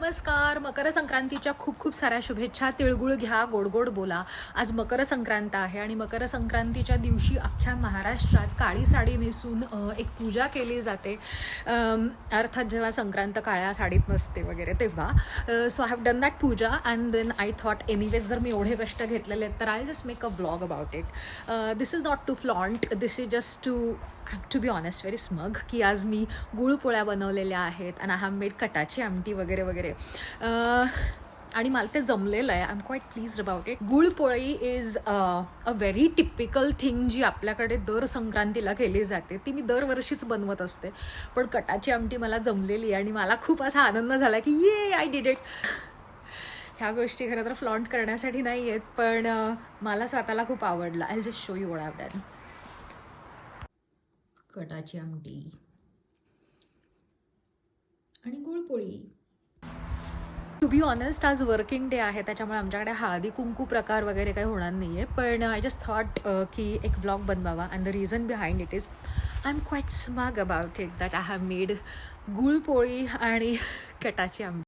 नमस्कार. मकर संक्रांतीच्या खूप खूप साऱ्या शुभेच्छा. तिळगुळ घ्या गोड गोड बोला. आज मकर संक्रांत आहे आणि मकर संक्रांतीच्या दिवशी अख्ख्या महाराष्ट्रात काळी साडी नेसून एक पूजा केली जाते. अर्थात जेव्हा संक्रांत काळ्या साडीत नसते वगैरे तेव्हा. So have done that puja and then I thought anyways जर मी एवढे कष्ट घेतलेले आहेत तर I just make a blog about it this is not to flaunt this is just to to be honest very smug की आज मी गुळपोळ्या बनवलेल्या आहेत आणि आय हॅव मेड कटाची आमटी वगैरे वगैरे. आणि मला ते जमलेलं आहे. I am quite please about it gulpoli is a very typical thing जी आपल्याकडे दर संक्रांतीला केली जाते. ती मी दरवर्षीच बनवत असते. पण कटाची आमटी मला जमलेली आहे आणि मला खूप असा आनंद झाला की ये आय डिड इट ह्या गोष्टी खरं तर फ्लॉन्ट करण्यासाठी नाही आहेत पण मला स्वतःला खूप आवडलं. I just show you what have done कटाची आमटी आणि गुळपोळी. टू बी ऑनेस्ट आज वर्किंग डे आहे त्याच्यामुळे आमच्याकडे हळदी कुंकू प्रकार वगैरे काही होणार नाही आहे पण आय जस्ट थॉट की एक ब्लॉग बनवावा. And the reason behind it is I am quite smug about it that I have made gulpoli आणि कटाची आमटी.